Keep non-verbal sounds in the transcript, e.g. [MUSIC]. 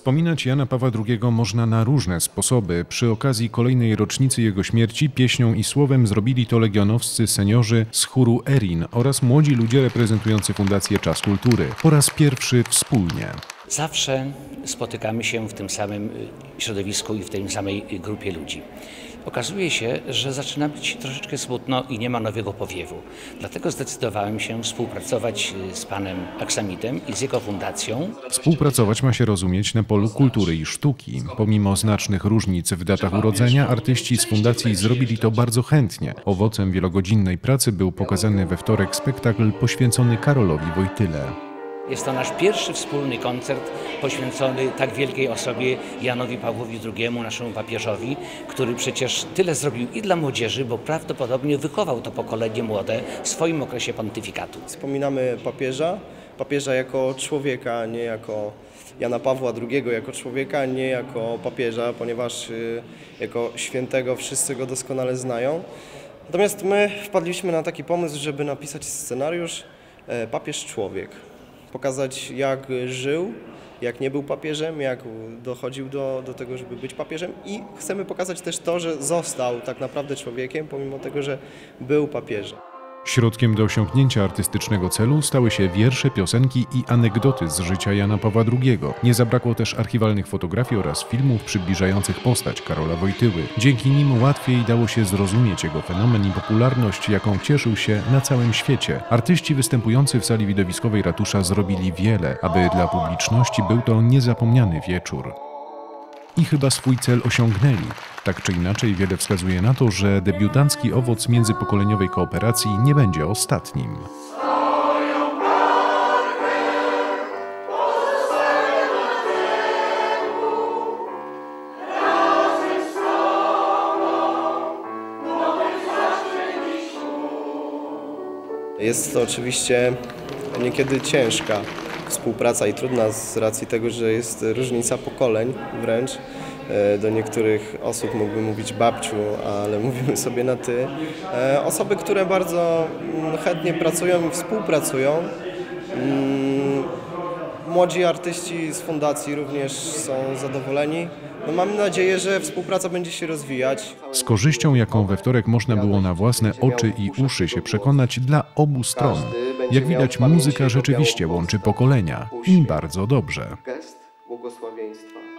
Wspominać Jana Pawła II można na różne sposoby. Przy okazji kolejnej rocznicy jego śmierci pieśnią i słowem zrobili to legionowscy seniorzy z chóru Erin oraz młodzi ludzie reprezentujący Fundację Czas Kultury. Po raz pierwszy wspólnie. Zawsze spotykamy się w tym samym y, środowisku i w tej samej y, grupie ludzi. Okazuje się, że zaczyna być troszeczkę smutno i nie ma nowego powiewu. Dlatego zdecydowałem się współpracować y, z panem Aksamitem i z jego fundacją. Współpracować ma się rozumieć na polu kultury i sztuki. Pomimo znacznych różnic w datach urodzenia, artyści z fundacji zrobili to bardzo chętnie. Owocem wielogodzinnej pracy był pokazany we wtorek spektakl poświęcony Karolowi Wojtyle. Jest to nasz pierwszy wspólny koncert poświęcony tak wielkiej osobie Janowi Pawłowi II, naszemu papieżowi, który przecież tyle zrobił i dla młodzieży, bo prawdopodobnie wychował to pokolenie młode w swoim okresie pontyfikatu. Wspominamy papieża, papieża jako człowieka, nie jako Jana Pawła II, jako człowieka, nie jako papieża, ponieważ y, jako świętego wszyscy go doskonale znają. Natomiast my wpadliśmy na taki pomysł, żeby napisać scenariusz e, Papież Człowiek. Pokazać jak żył, jak nie był papieżem, jak dochodził do, do tego, żeby być papieżem i chcemy pokazać też to, że został tak naprawdę człowiekiem, pomimo tego, że był papieżem. Środkiem do osiągnięcia artystycznego celu stały się wiersze, piosenki i anegdoty z życia Jana Pawła II. Nie zabrakło też archiwalnych fotografii oraz filmów przybliżających postać Karola Wojtyły. Dzięki nim łatwiej dało się zrozumieć jego fenomen i popularność, jaką cieszył się na całym świecie. Artyści występujący w sali widowiskowej ratusza zrobili wiele, aby dla publiczności był to niezapomniany wieczór. I chyba swój cel osiągnęli. Tak czy inaczej, wiele wskazuje na to, że debiutancki owoc międzypokoleniowej kooperacji nie będzie ostatnim. Jest to oczywiście niekiedy ciężka współpraca i trudna z racji tego, że jest różnica pokoleń wręcz. E, Do niektórych osób mógłbym mówić babciu, ale [LAUGHS] mówimy sobie na ty. E, Osoby, które bardzo mm, chętnie pracują i współpracują. Mm, Młodzi artyści z fundacji również są zadowoleni. No mam nadzieję, że współpraca będzie się rozwijać. Z korzyścią, jaką we wtorek można było na własne oczy i uszy się przekonać dla obu stron. Jak widać, muzyka rzeczywiście łączy pokolenia i bardzo dobrze. Gest błogosławieństwa.